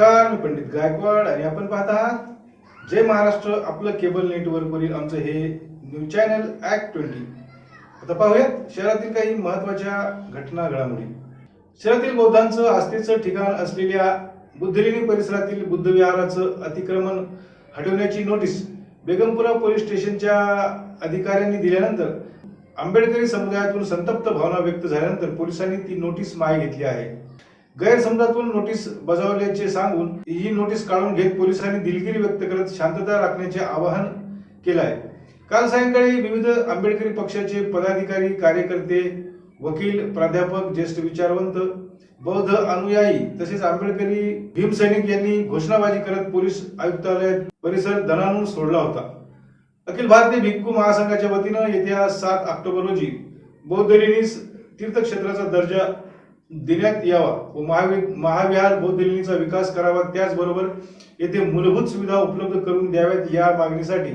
नमस्कार मी पंडित गायकवाड आणि आपण पाहत आहात जय महाराष्ट्र आपलं केबल नेटवर्कवरील आमचं हे न्यूज चॅनल ऍक्ट ट्वेंटी आता पाहूयात शहरातील काही महत्त्वाच्या घटना घडामोडी. शहरातील बौद्धांचं आस्थेचं ठिकाण असलेल्या बुद्धलेणी परिसरातील बुद्ध विहाराचं अतिक्रमण हटवण्याची नोटीस बेगमपुरा पोलीस स्टेशनच्या अधिकाऱ्यांनी दिल्यानंतर आंबेडकरी समुदायातून संतप्त भावना व्यक्त झाल्यानंतर पोलिसांनी ती नोटीस मागे घेतली आहे. गैरसमजातून नोटीस बजावल्याचे सांगून ही नोटीस काढून घेत पोलिसांनी दिलगिरी व्यक्त करत शांतता राखण्याचे आवाहन केलं आहे. काल सायंकाळी विविध आंबेडकरी पक्षाचे पदाधिकारी कार्यकर्ते वकील प्राध्यापक ज्येष्ठ विचारवंत बौद्ध अनुयायी तसेच आंबेडकरी भीमसैनिक यांनी घोषणाबाजी करत पोलीस आयुक्तालयात परिसर धनानून सोडला होता. अखिल भारतीय भिक्खू महासंघाच्या वतीनं येत्या सात ऑक्टोबर रोजी बौद्ध तीर्थक्षेत्राचा दर्जा देण्यात यावा व महावि- महाविहार बौद्ध विकास करावा. त्याचबरोबर येथे मूलभूत सुविधा उपलब्ध करून द्याव्यात या मागणीसाठी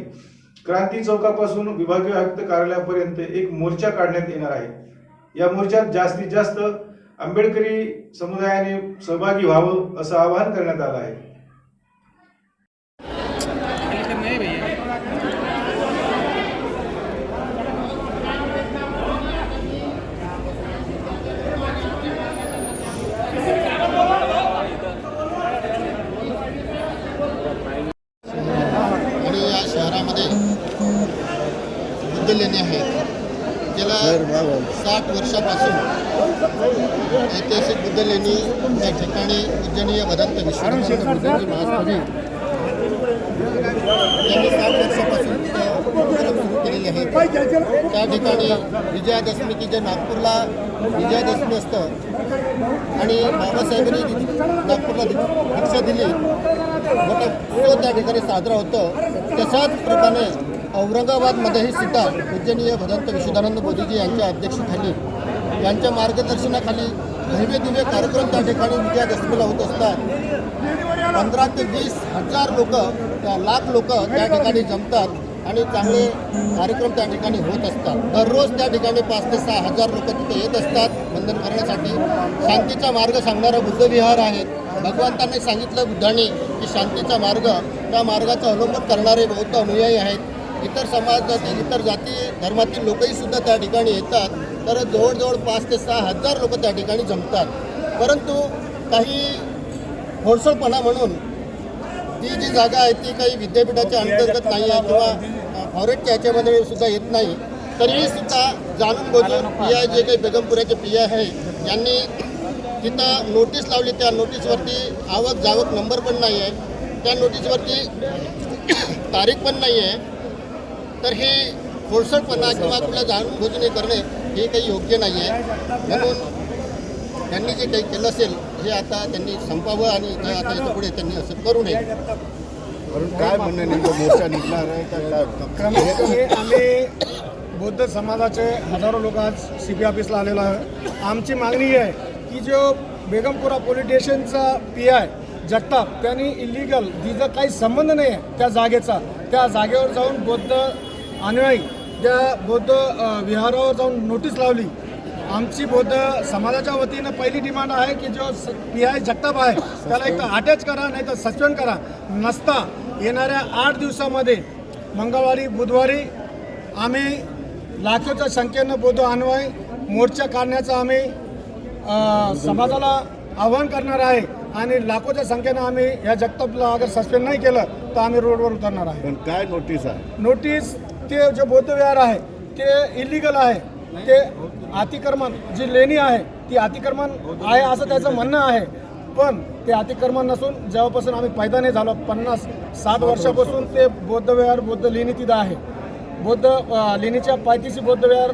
क्रांती चौकापासून विभागीय आयुक्त कार्यालयापर्यंत एक मोर्चा काढण्यात येणार आहे. या मोर्चात जास्तीत जास्त आंबेडकरी समुदायाने सहभागी व्हावं असं आवाहन करण्यात आलं आहे नहीं भैया आणि या शहरामध्ये बुद्ध लेणे आहेत गेल्या साठ वर्षापासून ऐतिहासिक बुद्ध लेणी या ठिकाणी पूजनीय भदंत विश्वानंद बुद्धांची महास्वामी यांनी साठ तिथं ठिकाणी आहेत त्या ठिकाणी विजयादशमी की जे नागपूरला विजयादशमी असतं आणि बाबासाहेबांनी नागपूरला दीक्षा दिली मोठा उत्सव त्या ठिकाणी साजरा होतं. तशाच प्रमाणे औरंगाबादमध्येही सुद्धा पूजनीय भदंत विश्वदानंद मोदीजी यांच्या अध्यक्षतेखाली यांच्या मार्गदर्शनाखाली भव्य दिव्य कार्यक्रम त्या ठिकाणी विजयादशमीला होत असतात. पंधरा ते वीस हजार लोक त्या लाख लोक त्या ठिकाणी जमतात. आणि चांगले कार्यक्रम त्या ठिकाणी होत असतात. दररोज त्या ठिकाणी पाच ते सहा हजार लोक तिथे येत असतात वंदन करण्यासाठी. शांतीचा मार्ग सांगणारा बुद्धविहार आहेत भगवंतांनी सांगितलं बुद्धाने की शांतीचा मार्ग त्या मार्गाचा अवलंबन करणारे बौद्ध अनुयायी आहेत. इतर समाजातील इतर जाती धर्मातील लोकही सुद्धा त्या ठिकाणी येतात. तर जवळजवळ पाच ते सहा हजार लोक त्या ठिकाणी जमतात. परंतु काही होळसळपणा म्हणून ही जी जागा आहे ती काही विद्यापीठाच्या अंतर्गत नाही आहे किंवा अ, फॉरेस्टच्या याच्यामध्ये सुद्धा येत नाही. तरीही सुद्धा जाणून बुजून पी आय जे काही बेगमपुराचे पी आय आहे यांनी तिथं नोटीस लावली. त्या नोटीसवरती आवक जावक नंबर पण नाही आहे. त्या नोटीसवरती तारीख पण नाही आहे. तर हे खोडसटपणा किंवा कुठल्या जाणून बुजून हे करणे हे काही योग्य नाही आहे. म्हणून त्यांनी जे काही केलं असेल हे आता त्यांनी संपावं आणि इथं आता इथं पुढे त्यांनी असं करू नये. म्हणून काय म्हणणं नेमकं? मोर्चा निघणार आहे का काय? क्रमांकाने आम्ही बौद्ध समाजाचे हजारो लोक आज सी पी ऑफिसला आलेलो आहे आमची मागणी ही आहे की जो बेगमपुरा पोलीस स्टेशनचा पी आय जगताप त्यांनी इलिगल तिचा काही संबंध नाही आहे त्या जागेचा. त्या जागेवर जाऊन बौद्ध अनुयायी त्या बौद्ध विहारावर जाऊन नोटीस लावली. आमची बौद्ध समाजाच्या वतीनं पहिली डिमांड आहे की जो पी आय जगताप आहे त्याला एक तर अटॅच करा नाही तर सस्पेंड करा. नसता येणाऱ्या आठ दिवसामध्ये मंगळवारी बुधवारी आम्ही लाखोच्या संख्येनं बौद्ध अन्वय मोर्चा काढण्याचं आम्ही समाजाला आव्हान करणार आहे आणि लाखोच्या संख्येनं आम्ही या जगतापला अगर सस्पेंड नाही केलं तर आम्ही रोडवर उतरणार आहे. पण काय नोटीस आहे? नोटीस ते जे बौद्ध विहार आहे ते इलिगल आहे. ते अतिक्रमण जी लेणी आहे ती अतिक्रमण आहे असं त्याचं म्हणणं आहे. पण ते अतिक्रमण नसून जेव्हापासून आम्ही पैदा नाही झालो पन्नास सात वर्षापासून ते बौद्ध विहार बौद्ध लेणी तिथं आहे. बौद्ध लेणीच्या पायथीशी बौद्ध विहार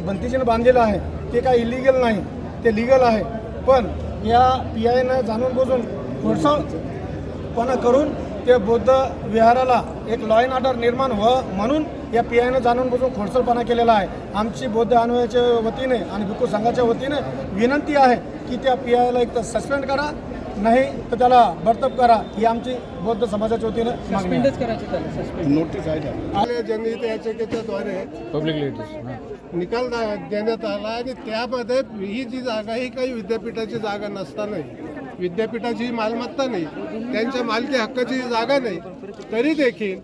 भंतीजीनं बांधलेलं आहे. ते काय इलिगल नाही ते लिगल आहे. पण या पी आयनं जाणून बुजून खोडसाळपणा करून ते बौद्ध विहाराला एक लॉ अँड ऑर्डर निर्माण व्हावं म्हणून या पी आयनं जाणून बुजून खोडसळपणा केलेला आहे. आमची बौद्ध अनुयायाच्या वतीने आणि भिक्खू संघाच्या वतीने विनंती आहे की त्या पी आयला एक तर सस्पेंड करा नाही तर त्याला बर्तप करा ही आमची बौद्ध समाजाच्या वतीने. सस्पेंडच करायची त्याला सस्पेंड. नोटीस आहे जनहित याचिकेच्याद्वारे निकाल दा- देण्यात आला आणि त्यामध्ये ही जी जागा ही काही विद्यापीठाची जागा नसतानाही विद्यापीठाची मालमत्ता नाही. त्यांच्या मालकी हक्काची जागा नाही. तरी देखील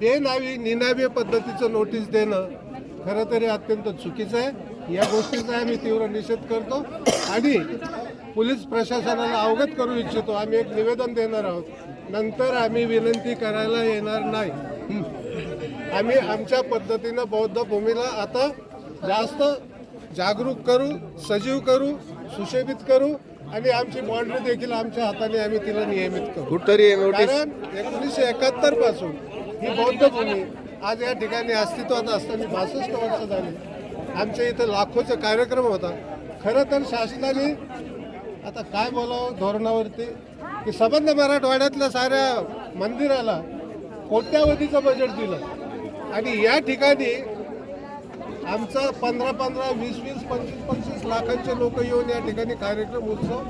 बेनावी निनावी पद्धतीचं नोटीस देणं खरं तरी अत्यंत चुकीचं आहे. या गोष्टीचा आम्ही तीव्र निषेध करतो आणि पोलीस प्रशासनाला अवगत करू इच्छितो. आम्ही एक निवेदन देणार आहोत. नंतर आम्ही विनंती करायला येणार नाही. आम्ही आमच्या पद्धतीनं बौद्ध भूमीला आता जास्त जागरूक करू सजीव करू सुशोभित करू आणि आमची बाँड्री देखील आमच्या हाताने आम्ही तिला नियमित करू. कुठतरी एकोणीसशे एकाहत्तरपासून ही बौद्ध भूमी. आज या ठिकाणी अस्तित्वात असताना बासष्ट वर्ष झाली. आमच्या इथं लाखोचा कार्यक्रम होता. खरं तर शासनाने आता काय बोलावं धोरणावरती? की संबंध मराठवाड्यातल्या साऱ्या मंदिराला कोट्यावधीचं बजेट दिलं. आणि या ठिकाणी आमचा पंधरा पंधरा वीस वीस पंचवीस पंचवीस लाखांचे लोक येऊन या ठिकाणी कार्यक्रम उत्सव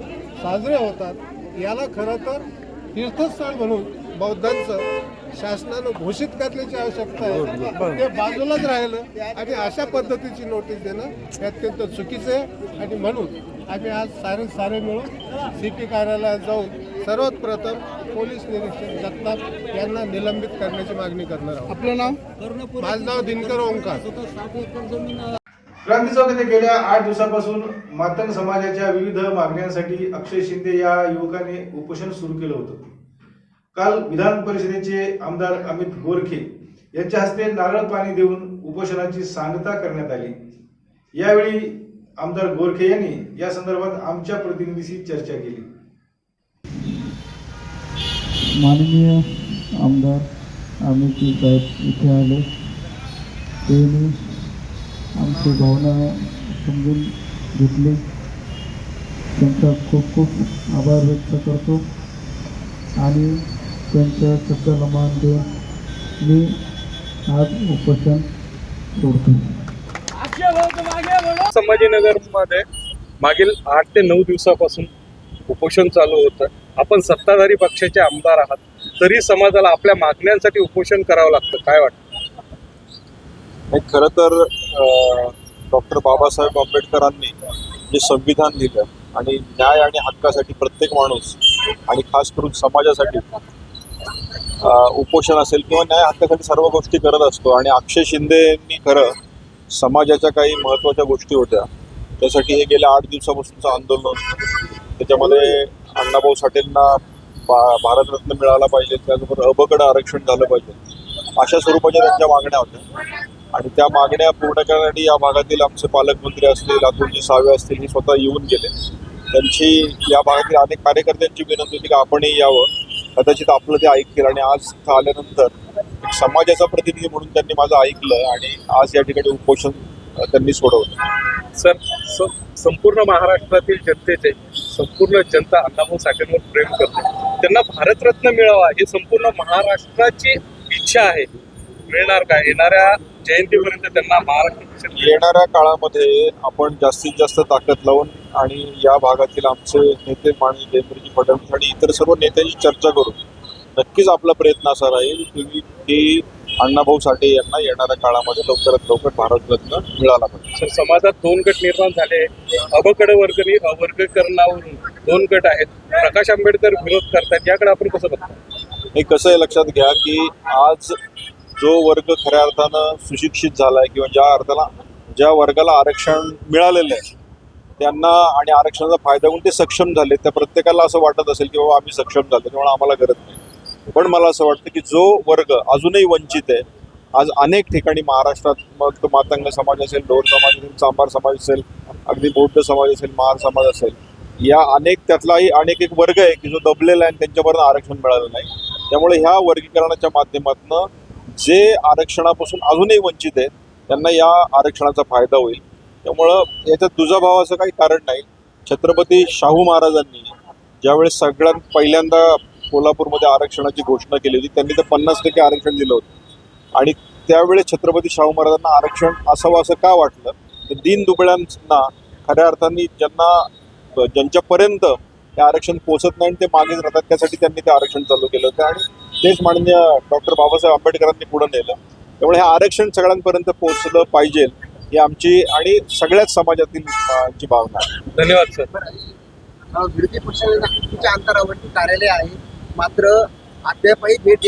साजरे होतात. याला खरं तर तीर्थस्थळ म्हणून बौद्धांचं शासनानं घोषित करण्याची आवश्यकता आहे. ते बाजूलाच राहिलं आणि अशा पद्धतीची नोटीस देणं हे अत्यंत चुकीचं आहे. आणि म्हणून आम्ही आज सारे सारे मिळून सी पी कार्यालयात जाऊन सर्वात प्रथम पोलीस निरीक्षक जगताप यांना निलंबित करण्याची मागणी करणार आहोत. आपलं नाव? माझं नाव दिनकर ओंकार. क्रांती चौक येथे गेल्या आठ दिवसापासून मातंग समाजाच्या विविध मागण्यांसाठी अक्षय शिंदे या युवकाने उपोषण सुरू केलं होतं. काल विधान परिषदेचे आमदार अमित गोरखे यांच्या हस्ते नारळ पाणी देऊन उपोषणाची सांगता करण्यात आली. यावेळी आमदार गोरखे यांनी या संदर्भात आमच्या प्रतिनिधीशी चर्चा केली. माननीय आमदार अमित साहेब इथे आले. त्यांनी आमची भावना समजून घेतली. त्यांचा खूप खूप आभार व्यक्त करतो. आणि त्यांच्या शब्दाला मान देऊन मी आज उपोषण सोडतो. संभाजीनगरमध्ये मागील आठ ते नऊ दिवसापासून उपोषण चालू होतं. आपण सत्ताधारी पक्षाचे आमदार आहात. तरी समाजाला आपल्या मागण्यांसाठी उपोषण करावं लागतं. काय वाटतं? नाही खरं तर डॉक्टर बाबासाहेब आंबेडकरांनी जे संविधान दिलं आणि न्याय आणि हक्कासाठी प्रत्येक माणूस आणि खास करून समाजासाठी उपोषण असेल किंवा न्याय हक्कासाठी सर्व गोष्टी करत असतो आणि अक्षय शिंदेनी खरं समाजाच्या काही महत्त्वाच्या गोष्टी होत्या. त्यासाठी हे गेल्या आठ दिवसापासूनचं आंदोलन होतं. त्याच्यामध्ये अण्णाभाऊ साठेंना भा भारतरत्न मिळाला पाहिजे त्याचबरोबर अबकड आरक्षण झालं पाहिजे. अशा स्वरूपाच्या त्यांच्या मागण्या होत्या. आणि त्या मागण्या पूर्ण करण्यासाठी या भागातील आमचे पालकमंत्री असतील अतुलजी सावे असतील हे स्वतः येऊन गेले. त्यांची या भागातील अनेक कार्यकर्त्यांची विनंती होती की आपणही यावं. कदाचित आपलं ते ऐकतील. आणि आज आल्यानंतर एक समाजाचा प्रतिनिधी म्हणून त्यांनी माझं ऐकलं आणि आज या ठिकाणी उपोषण त्यांनी सोडवलं. सर संपूर्ण महाराष्ट्रातील जनतेचे संपूर्ण जनता अण्णाभाऊ साठेंवर प्रेम करते. त्यांना भारतरत्न मिळावा ही संपूर्ण महाराष्ट्राची इच्छा आहे. मिळणार का? येणाऱ्या जयंतीपर्यंत त्यांना महाराष्ट्र येणाऱ्या काळामध्ये आपण जास्तीत जास्त ताकद लावून आणि या भागातील आमचे नेते माननीय देवेंद्रजी फडणवीस आणि इतर सर्व नेत्यांची चर्चा करून नक्कीच आपला प्रयत्न असा राहील की की अण्णाभाऊ साठे यांना येणाऱ्या काळामध्ये लवकरात लवकर भारतरत्न मिळाला पाहिजे. समाजात दोन गट निर्माण झाले. अबकड वर्गणी अवर्गीकरणावरून दोन गट आहेत. प्रकाश आंबेडकर विरोध करतात. याकडे आपण कसं बघतो? हे कसं आहे लक्षात घ्या की आज जो वर्ग खऱ्या अर्थानं सुशिक्षित झाला आहे किंवा ज्या अर्थाला ज्या वर्गाला आरक्षण मिळालेलं आहे त्यांना आणि आरक्षणाचा फायदा होऊन ते सक्षम झाले. त्या प्रत्येकाला असं वाटत असेल की बाबा आम्ही सक्षम झालो त्यामुळे आम्हाला गरज नाही. पण मला असं वाटतं की जो वर्ग अजूनही वंचित आहे आज अनेक ठिकाणी महाराष्ट्रात मग तो मातंग समाज असेल डोर समाज असेल चांभार समाज असेल अगदी बौद्ध समाज असेल महार समाज असेल या अनेक त्यातलाही अनेक एक वर्ग आहे की जो दबलेला आहे आणि त्यांच्यापर्यंत आरक्षण मिळालं नाही. त्यामुळे ह्या वर्गीकरणाच्या माध्यमातून जे आरक्षणापासून अजूनही वंचित आहेत त्यांना या आरक्षणाचा फायदा होईल. त्यामुळं याच्यात दुजाभावाचं काही कारण नाही. छत्रपती शाहू महाराजांनी ज्यावेळेस सगळ्यात पहिल्यांदा कोल्हापूरमध्ये आरक्षणाची घोषणा केली होती त्यांनी तर पन्नास टक्के आरक्षण दिलं होतं. आणि त्यावेळेस छत्रपती शाहू महाराजांना आरक्षण असावं असं का वाटलं? तर दीन दुबळ्यांना खऱ्या अर्थाने ज्यांना ज्यांच्यापर्यंत ते आरक्षण पोचत नाही आणि ते मागेच राहतात त्यासाठी त्यांनी ते आरक्षण चालू केलं होतं. आणि तेच माननीय डॉक्टर बाबासाहेब आंबेडकरांनी पुढे नेलं. त्यामुळे हे आरक्षण सगळ्यांपर्यंत पोहोचलं पाहिजे. ही आमची आणि सगळ्याच समाजातील ची भावना आहे. धन्यवाद सर. विरोधी पक्षाने अंतरावरती कार्यालय आहे. मात्र अद्यापही भेट.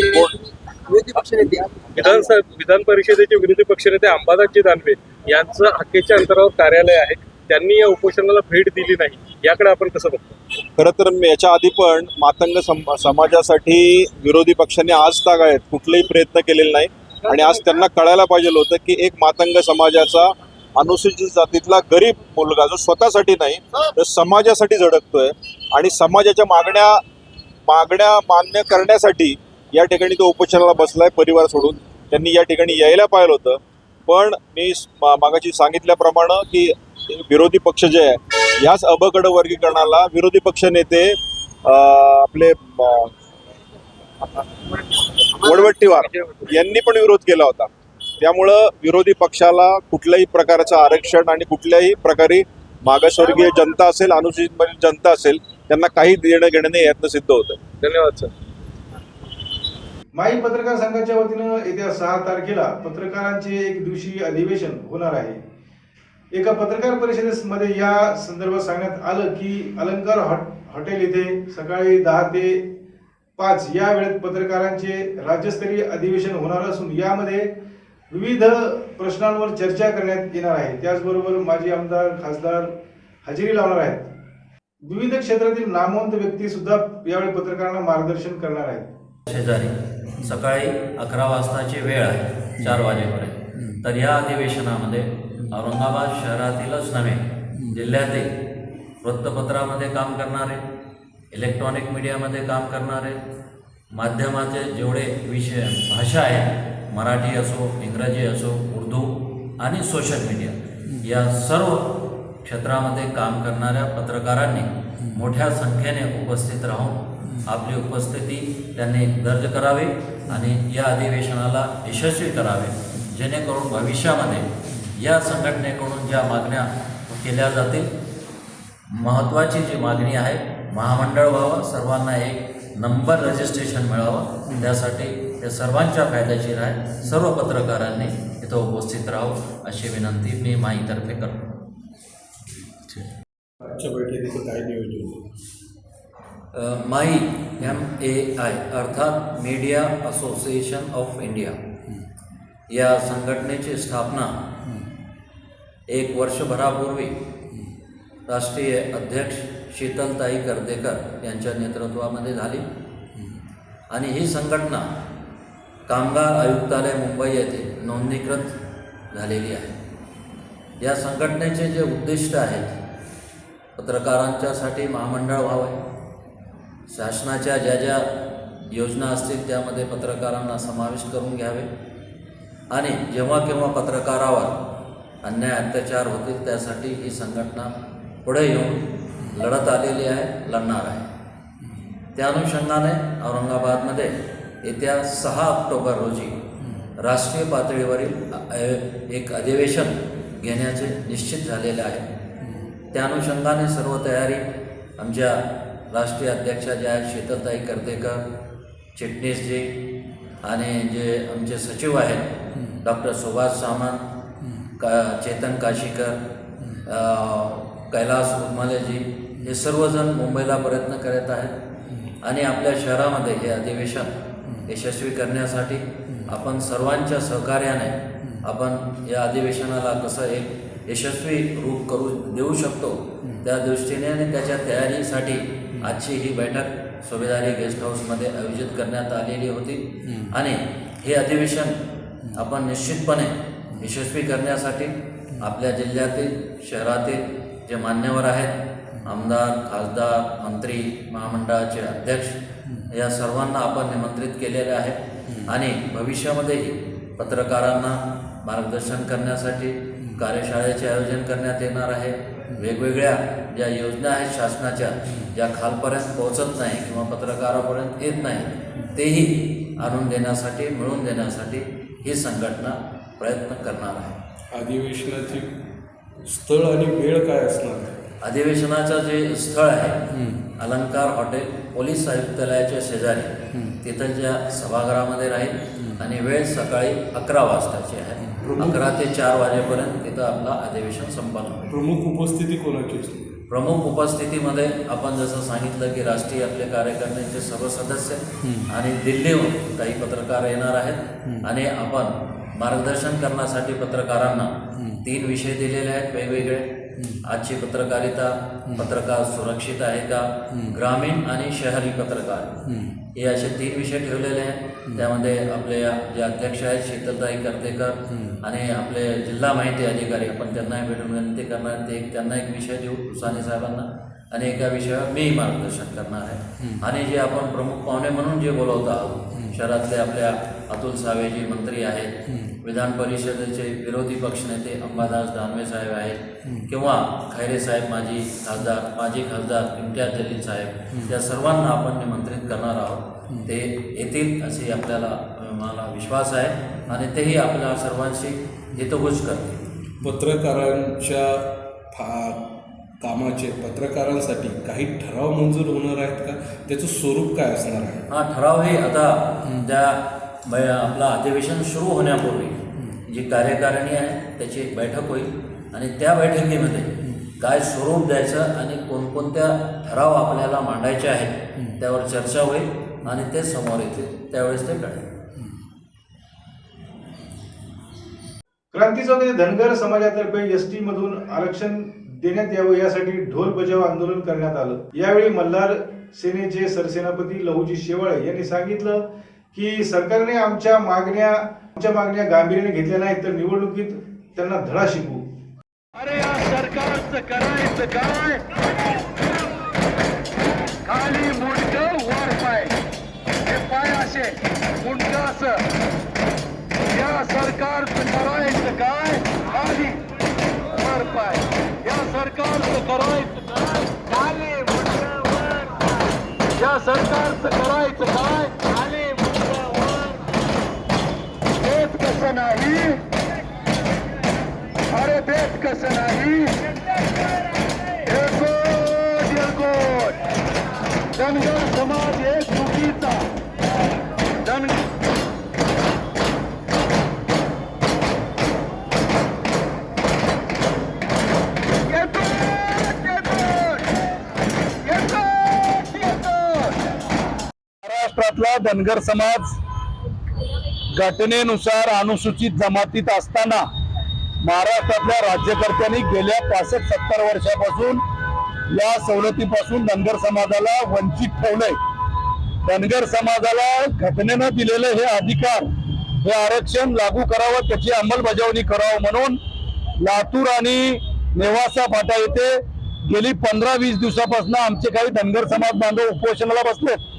विरोधी पक्षनेते विधानसभा विधान परिषदेचे विरोधी पक्षनेते अंबादासजी दानवे यांचं हक्केच्या अंतरावर कार्यालय आहे. त्यांनी या उपोषणाला भेट दिली नाही. याकडे आपण कसं बघतो? खरं तर मी याच्या आधी पण मातंग सम समाजासाठी विरोधी पक्षांनी आज तागायत कुठलेही प्रयत्न केलेले नाही आणि आज त्यांना कळायला पाहिजे होतं की एक मातंग समाजाचा अनुसूचित जातीतला गरीब मुलगा जो स्वतःसाठी नाही तर समाजासाठी झडकतोय. आणि समाजाच्या मागण्या मागण्या मान्य करण्यासाठी या ठिकाणी तो उपोषणाला बसलाय परिवार सोडून. त्यांनी या ठिकाणी यायला पाहिलं होतं. पण मी मागाची मागाशी सांगितल्याप्रमाणे की विरोधी पक्ष जे आहे याच अबकड वर्गीकरणाला विरोधी पक्ष नेते आपले वडवट्टीवार यांनी पण विरोध केला होता. त्यामुळं विरोधी पक्षाला कुठल्याही प्रकारचं आरक्षण आणि कुठल्याही प्रकारे मागासवर्गीय जनता असेल अनुसूचित जनता असेल त्यांना काही देणं घेणं नाही यातनं सिद्ध होतं. धन्यवाद सर. माई पत्रकार संघाच्या वतीनं येत्या सहा तारखेला पत्रकारांचे एक दिवसीय अधिवेशन होणार आहे. एका पत्रकार परिषदेमध्ये या संदर्भात सांगण्यात आलं की अलंकार हॉट हॉटेल येथे सकाळी दहा ते पाच या वेळेत पत्रकारांचे राज्यस्तरीय अधिवेशन होणार असून यामध्ये विविध प्रश्नांवर चर्चा करण्यात येणार आहे. त्याचबरोबर माजी आमदार खासदार हजेरी लावणार आहेत. विविध क्षेत्रातील नामवंत व्यक्ती सुद्धा यावेळी पत्रकारांना मार्गदर्शन करणार आहेत. शेजारी सकाळी अकरा वाजताची वेळ आहे चार वाजेपर्यंत. तर या अधिवेशनामध्ये औरंगाबाद शहरातीलच नव्हे जिल्ह्यातील वृत्तपत्रामध्ये काम करणारे इलेक्ट्रॉनिक मीडियामध्ये काम करणारे माध्यमाचे जेवढे विषय भाषा आहे मराठी असो इंग्रजी असो उर्दू आणि सोशल मीडिया या सर्व क्षेत्रामध्ये काम करणाऱ्या पत्रकारांनी मोठ्या संख्येने उपस्थित राहून आपली उपस्थिती त्यांनी दर्ज करावी आणि या अधिवेशनाला यशस्वी करावे जेणेकरून भविष्यामध्ये या संघटनेकडून ज्या मागण्या केल्या जातील महत्त्वाची जी मागणी आहे महामंडळ व्हावं सर्वांना एक नंबर रजिस्ट्रेशन मिळावं. त्यासाठी हे सर्वांच्या फायद्याची आहे सर्व पत्रकारांनी इथं उपस्थित राहावं अशी विनंती मी माहीतर्फे करतो. अ, माई एम ए आय अर्थात मीडिया असोसिएशन ऑफ इंडिया. या संघटनेची स्थापना एक वर्षभरापूर्वी राष्ट्रीय अध्यक्ष शीतलताई कर्देकर यांच्या नेतृत्वामध्ये झाली. आणि ही संघटना कामगार आयुक्तालय मुंबई येथे नोंदणीकृत झालेली आहे. या संघटनेचे जे उद्दिष्ट आहेत पत्रकारांच्यासाठी महामंडळ व्हावे शासनाच्या ज्या ज्या योजना असतील त्यामध्ये पत्रकारांना समाविष्ट करून घ्यावे आणि जेव्हा केव्हा पत्रकारावर अन्याय अत्याचार होतील त्यासाठी ही संघटना पुढे येऊन लढत आलेली आहे लढणार आहे. त्या अनुषंगाने औरंगाबादमध्ये येत्या सहा ऑक्टोबर रोजी राष्ट्रीय पातळीवरील एक अधिवेशन घेण्याचे निश्चित झालेले आहे. त्या अनुषंगाने सर्व तयारी आमच्या राष्ट्रीय अध्यक्षा ज्या आहेत शीतलताई कर्तेकर चिटणीसजी आणि जे आमचे सचिव आहेत डॉक्टर सुभाष सामंत का चेतन काशीकर कैलास उर्मालेजी हे सर्वजण मुंबईला प्रयत्न करत आहेत. आणि आपल्या शहरामध्ये हे अधिवेशन यशस्वी करण्यासाठी आपण सर्वांच्या सहकार्याने आपण या अधिवेशनाला कसं एक यशस्वी रूप करू देऊ शकतो त्या दृष्टीने आणि त्याच्या तयारीसाठी आजची ही बैठक सुभेदारी गेस्ट हाऊसमध्ये आयोजित करण्यात आलेली होती. आणि हे अधिवेशन आपण निश्चितपणे यशस्वी करण्यासाठी आपल्या जिल्ह्यातील शहरातील जे मान्यवर आहेत आमदार खासदार मंत्री महामंडळाचे अध्यक्ष या सर्वांना आपण निमंत्रित केलेले आहे. आणि भविष्यामध्येही पत्रकारांना मार्गदर्शन करण्यासाठी कार्यशाळेचे आयोजन करण्यात येणार आहे. वेगवेगळ्या ज्या योजना आहेत शासनाच्या ज्या खालपर्यंत पोहोचत नाही किंवा पत्रकारापर्यंत येत नाही तेही आणून देण्यासाठी मिळवून देण्यासाठी ही संघटना प्रयत्न करणार आहे. अधिवेशनाची स्थळ आणि वेळ काय असणार? आहे अधिवेशनाचं जे स्थळ आहे अलंकार हॉटेल पोलीस आयुक्तालयाच्या शेजारी. तिथलच्या सभागृहामध्ये राहील आणि वेळ सकाळी अकरा वाजताची आहे. अकरा ते चार वाजेपर्यंत तिथं आपलं अधिवेशन संपन्न होईल. प्रमुख उपस्थिती कोणाची असते? प्रमुख उपस्थितीमध्ये आपण जसं सांगितलं की राष्ट्रीय आपले कार्यकारिणीचे सर्व सदस्य आणि दिल्लीहून काही पत्रकार येणार आहेत. आणि आपण मार्गदर्शन करण्यासाठी पत्रकारांना तीन विषय दिलेले आहेत वेगवेगळे. आजची पत्रकारिता पत्रकार सुरक्षित आहे का? ग्रामीण आणि शहरी पत्रकार. हे असे तीन विषय ठेवलेले आहेत. त्यामध्ये आपले जे अध्यक्ष आहेत शीतलताई करतेकर आणि आपले जिल्हा माहिती अधिकारी आपण त्यांनाही भेटून विनंती करणार ते एक त्यांना एक विषय देऊ साने साहेबांना. आणि एका विषयावर मी मार्गदर्शन करणार आहे. आणि जे आपण प्रमुख पाहुणे म्हणून जे बोलवत आहोत शहरातले आपल्या अतुल सावेजी मंत्री आहेत विधान परिषदेचे विरोधी पक्षनेते अंबादास दानवे साहेब आहेत. किंवा खैरे साहेब माजी खासदार माजी खासदार इम्तियाज जलील साहेब. या सर्वांना आपण निमंत्रित करणार आहोत. ते येतील असे आपल्याला मला विश्वास आहे. आणि तेही आपल्या सर्वांशी हितगुज करतील. पत्रकारांच्या फा कामाचे पत्रकारांसाठी काही ठराव मंजूर होणार आहेत का? त्याचं स्वरूप काय असणार आहे? हा ठराव हे आता त्या आपलं अधिवेशन सुरू होण्यापूर्वी जी कार्यकारिणी आहे त्याची एक बैठक होईल. आणि त्या बैठकीमध्ये काय स्वरूप द्यायचं आणि कोणकोणत्या ठराव आपल्याला मांडायचे आहेत त्यावर चर्चा होईल आणि ते समोर येतील. त्यावेळेस ते कळेल. क्रांती चौधरी धनगर समाजातर्फे एस टी मधून आरक्षण देण्यात यावं यासाठी ढोल बजाव आंदोलन करण्यात आलं. यावेळी मल्हार सेनेचे सरसेनापती लहुजी शेवाळे यांनी सांगितलं की सरकारने आमच्या मागण्या आमच्या मागण्या गांभीर्याने घेतल्या नाहीत तर निवडणुकीत त्यांना धडा शिकवू. अरे या सरकारचं करायचं काय? खाली मुंडक वर पाय. हे पाय असे मुंडक असं. या सरकारचं करायचं काय? खाली वर पाय. या सरकारचं करायचं काय? खाली मुंडक वर या सरकारचं करायचं काय? कसं नाही? अरे देत कसं नाही? धनगर समाज हे चुकीचा. धन महाराष्ट्रातला धनगर समाज घटनेनुसार अनुसूचित जमातीत असताना महाराष्ट्रातल्या राज्यकर्त्यांनी गेल्या पासष्ट सत्तर वर्षापासून या सवलतीपासून धनगर समाजाला वंचित ठेवलंय धनगर समाजाला घटनेनं दिलेलं हे अधिकार हे आरक्षण लागू करावं त्याची अंमलबजावणी करावं म्हणून लातूर आणि नेवासा फाटा येथे गेली पंधरा वीस दिवसापासून आमचे काही धनगर समाज बांधव उपोषणाला बसलेत.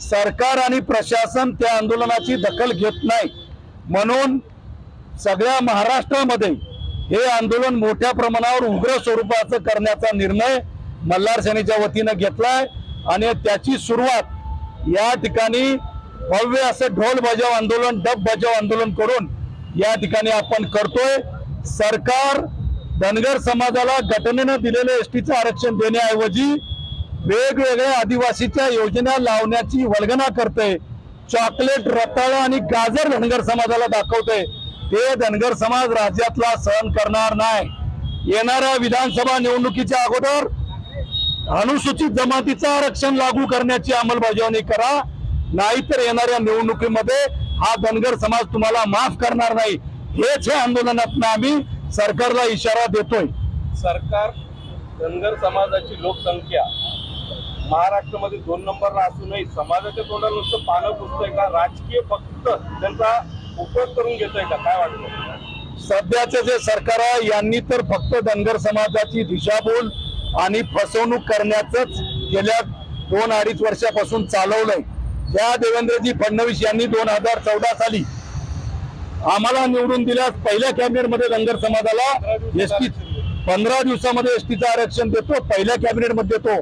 सरकार आणि प्रशासन त्या आंदोलनाची दखल घेत नाही. म्हणून सगळ्या महाराष्ट्रामध्ये हे आंदोलन मोठ्या प्रमाणावर उग्र स्वरूपाचं करण्याचा निर्णय मल्हार सेनेच्या वतीनं घेतलाय आणि त्याची सुरुवात या ठिकाणी भव्य असं ढोल बजाव आंदोलन डब बजाव आंदोलन करून या ठिकाणी आपण करतोय. सरकार धनगर समाजाला घटनेनं दिलेलं एस टीचं आरक्षण देण्याऐवजी वेगवेगळ्या आदिवासीच्या योजना लावण्याची वल्गना करते. चॉकलेट रताळ आणि गाजर धनगर समाजाला दाखवते. ते धनगर समाज राज्यातला सहन करणार नाही. येणाऱ्या विधानसभा निवडणुकीच्या अगोदर अनुसूचित जमातीचं आरक्षण लागू करण्याची अंमलबजावणी करा. नाहीतर येणाऱ्या निवडणुकीमध्ये हा धनगर समाज तुम्हाला माफ करणार नाही. हेच हे आंदोलनातून आम्ही सरकारला इशारा देतोय. सरकार धनगर समाजाची लोकसंख्या महाराष्ट्रामध्ये दोन नंबरला असूनही समाजाच्या तोंडाला नुसतं पानं पुसतंय का? राजकीय फक्त त्यांचा उपयोग करून घेतोय का? काय वाटतं सध्याचे जे सरकार आहे यांनी तर फक्त धनगर समाजाची दिशाभूल आणि फसवणूक करण्याचंच गेल्या दोन अडीच वर्षापासून चालवलंय. ज्या देवेंद्रजी फडणवीस यांनी दोन हजार चौदा साली आम्हाला निवडून दिल्यास पहिल्या कॅबिनेटमध्ये धनगर समाजाला एस टी पंधरा दिवसामध्ये एस टीचं आरक्षण देतो पहिल्या कॅबिनेटमध्ये देतो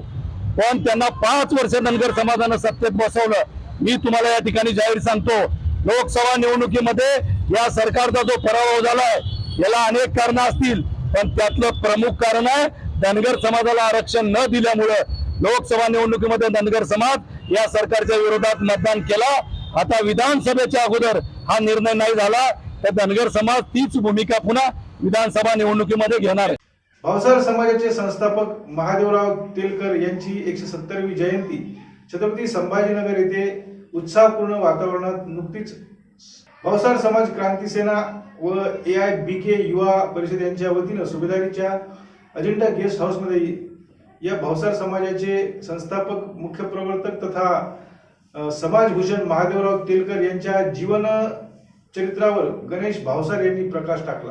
पण त्यांना पाच वर्ष धनगर समाजानं सत्तेत बसवलं. मी तुम्हाला या ठिकाणी जाहीर सांगतो लोकसभा निवडणुकीमध्ये या सरकारचा जो पराभव झालाय याला अनेक कारण असतील पण त्यातलं प्रमुख कारण आहे धनगर समाजाला आरक्षण न दिल्यामुळं लोकसभा निवडणुकीमध्ये धनगर समाज या सरकारच्या विरोधात मतदान केला. आता विधानसभेच्या अगोदर हा निर्णय नाही झाला तर धनगर समाज तीच भूमिका पुन्हा विधानसभा निवडणुकीमध्ये घेणार आहे. भावसार समाजाचे संस्थापक महादेवराव तेलकर यांची एकशे सत्तरवी जयंती छत्रपती संभाजीनगर येथे उत्साहपूर्ण वातावरणात नुकतीच भावसार समाज क्रांती सेना व ए आय बी के युवा परिषद यांच्या वतीनं सुभेदारीच्या अजिंठा गेस्ट हाऊसमध्ये या भावसार समाजाचे संस्थापक मुख्य प्रवर्तक तथा समाजभूषण महादेवराव तेलकर यांच्या जीवन चरित्रावर गणेश भावसार यांनी प्रकाश टाकला.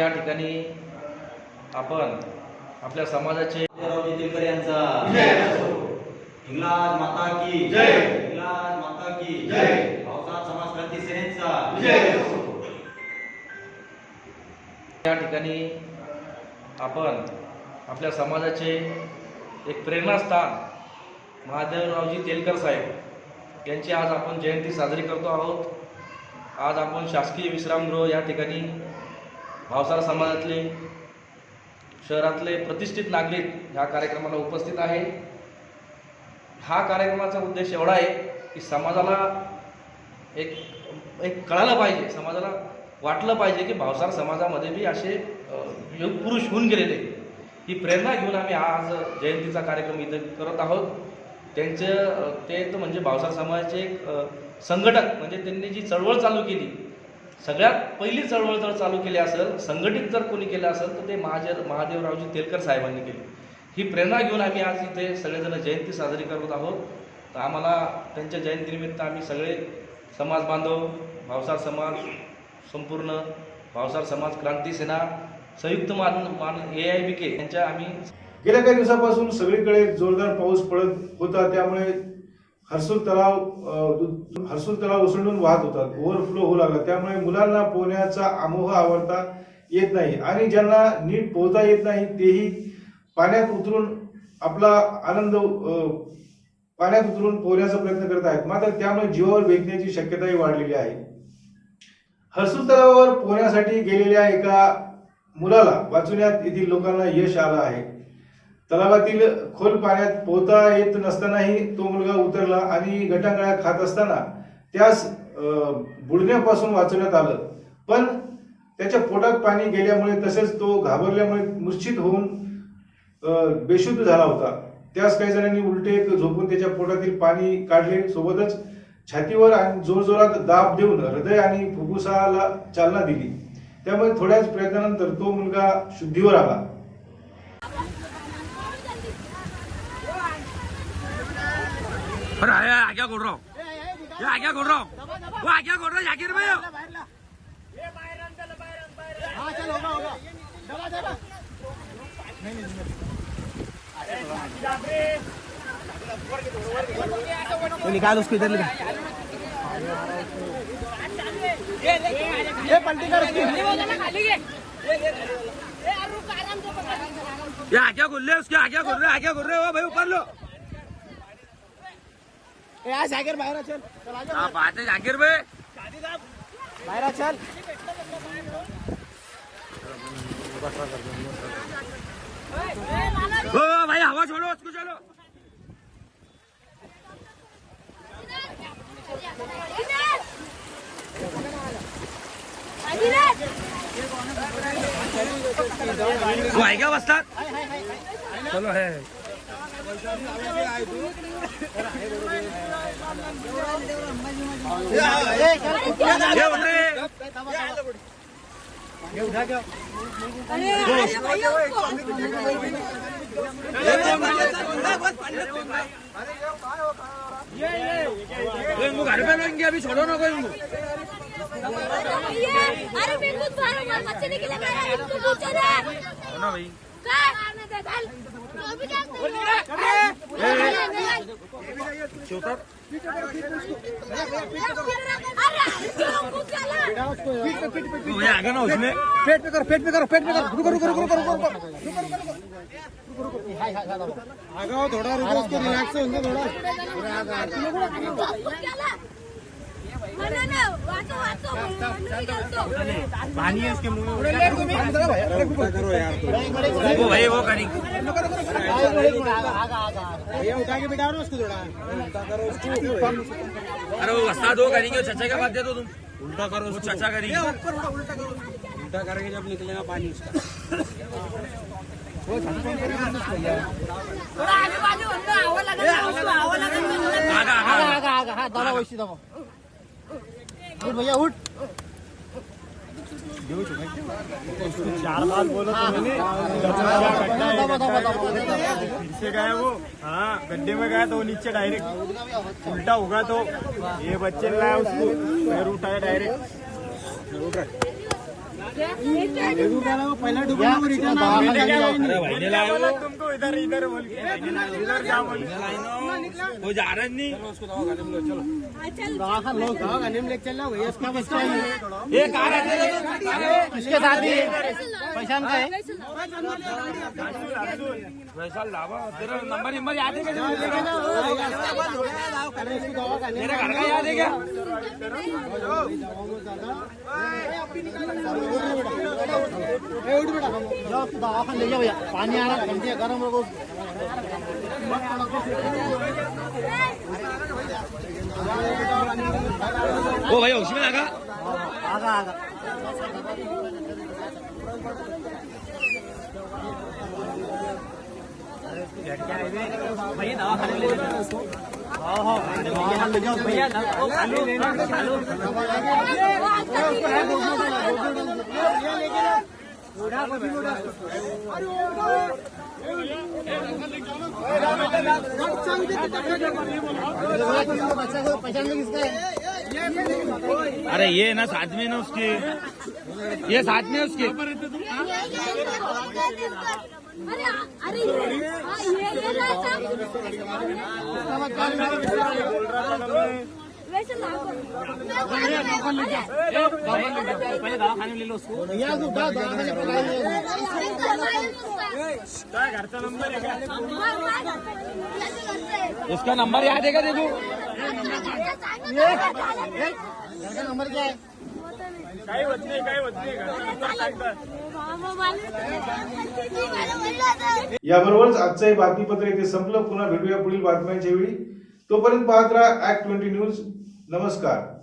या ठिकाणी आपण आपल्या समाजाचे तेलकर यांचा इंग्लाज माता की जय. इंग्लाज माता की जय. समाज क्रांती सेनेचा या ठिकाणी आपण आपल्या समाजाचे एक प्रेरणास्थान महादेवरावजी तेलकर साहेब यांची आज आपण जयंती साजरी करतो आहोत. आज आपण शासकीय विश्रामगृह या ठिकाणी भावसार समाजातले शहरातले प्रतिष्ठित नागरिक ह्या कार्यक्रमाला उपस्थित आहे. हा कार्यक्रमाचा उद्देश एवढा आहे की समाजाला एक एक कळालं पाहिजे समाजाला वाटलं पाहिजे की भावसार समाजामध्ये बी असे अ, युग पुरुष होऊन गेलेले ही प्रेरणा घेऊन आम्ही आज जयंतीचा कार्यक्रम इथं करत आहोत. त्यांचं ते तर म्हणजे भावसार समाजाचे एक संघटक म्हणजे त्यांनी जी चळवळ चालू केली सगळ्यात पहिली चळवळ जर चालू केली असेल संघटित जर कोणी केलं असेल तर ते महाजर महादेवरावजी तेलकर साहेबांनी केली. ही प्रेरणा घेऊन आम्ही आज इथे सगळेजण जयंती साजरी करत आहोत. तर आम्हाला त्यांच्या जयंतीनिमित्त आम्ही सगळे समाज बांधव भावसार समाज संपूर्ण भावसार समाज क्रांती सेना संयुक्त मान मान ए आय बी के यांच्या आम्ही गेल्या काही दिवसापासून सगळीकडे जोरदार पाऊस पडत होता. त्यामुळे हर्सुल तलाव दु- हर्सुल तलाव उसळून वाहत होतात ओव्हरफ्लो होऊ लागला. त्यामुळे मुलांना पोहण्याचा अमोह आवडता येत नाही आणि ज्यांना नीट पोहता येत नाही तेही पाण्यात उतरून आपला आनंद पाण्यात उतरून पोहण्याचा प्रयत्न करत आहेत. मात्र त्यामुळे जीवावर भेटण्याची शक्यताही वाढलेली आहे. हर्सुल तलावावर पोहण्यासाठी गेलेल्या एका मुलाला वाचवण्यात येथील लोकांना यश आलं आहे. तलावातील खोल पाण्यात पोहता येत नसतानाही तो मुलगा उतरला आणि गटांगळ्या खात असताना त्यास बुडण्यापासून वाचवण्यात आलं. पण त्याच्या पोटात पाणी गेल्यामुळे तसेच तो घाबरल्यामुळे मूर्छित होऊन बेशुद्ध झाला होता. त्यास काही जणांनी उलटे झोपून त्याच्या पोटातील पाणी काढले. सोबतच छातीवर आणि जोरजोरात दाब देऊन हृदय आणि फुफ्फुसाला चालना दिली. त्यामुळे थोड्याच प्रयत्नानंतर तो मुलगा शुद्धीवर आला. अरे आग्या बोल रहा हूँ? आग्या बोल रहा हूँ? वो आग्या बोल रहा है? जाकिर भाई निकाल उसको इधर निकाल ये आग्या खोल रहे उसके? आग्या खोल रहे आग्या खोल रहे हो? भाई ऊपर लो। जागीर बाहेर चल. हाँ बात है भाई बाहेर चल. ओ भाई हवा छोड़ो उसको चलो का बसतात चलो है घर पे अभी छोड़ो ना कोई अरे मार बच्चे निकले मेरा बिल्कुल पूछो ना ना भाई काय? पेट पे करो पेट पे करो पेट पे करो रुको रुको रुको रुको रुको रुको रुको थोड़ा. रिलॅक्स होऊन थोडा पानी है इसके मुँह में। वो भाई वो करेंगे भैया उठा के बिठा रहे उसको थोड़ा अरे वो दो करेंगे चचा का बात दे दो तुम। उल्टा करो वो चचा करेंगे। उल्टा करेंगे जब निकलेगा पानी उसका। आगा आगा आगा आगा दबा वैशी दबा उठ भैया उठ। चार बार बोलो तो मैंने। से गया वो। हाँ गड्ढे में गया तो वो नीचे डायरेक्ट उल्टा होगा तो ये बच्चे ने लाया उसको। पैर उठाया डायरेक्ट पहला डूबा वो रिटर्न अरे भाई ने लाया तुमको इधर इधर बोल के। इधर क्या बोल वो जा रहा नहीं। लेके चल। रहा इसका साथ ही। पहचान का है? लावा। तेरा नंबर नंबर याद है क्या मेरा घर का याद है क्या? ले जाओ भैया। पानी आ रहा है है, गर्म रखो ओ भाई उसी में आगा आगा आगा भैया दवा खाने ले भैया खालू खालू अरे ये ना साथ में ना उसके। ये साथ में उसके। अरे अरे ये ये ये वैसे ना दवाखाने घरचा नंबर आहे का नंबर याद है क्या देखो? तू का नंबर क्या है काही होत नाही काही होत नाही घरचा नंबर सांगतात याबरोबरच आजचं हे बातमीपत्र इथे संपलं. पुन्हा भेटूया पुढील बातम्यांच्या वेळी. तोपर्यंत पाहत राहा ऍक्ट ट्वेंटी न्यूज नमस्कार.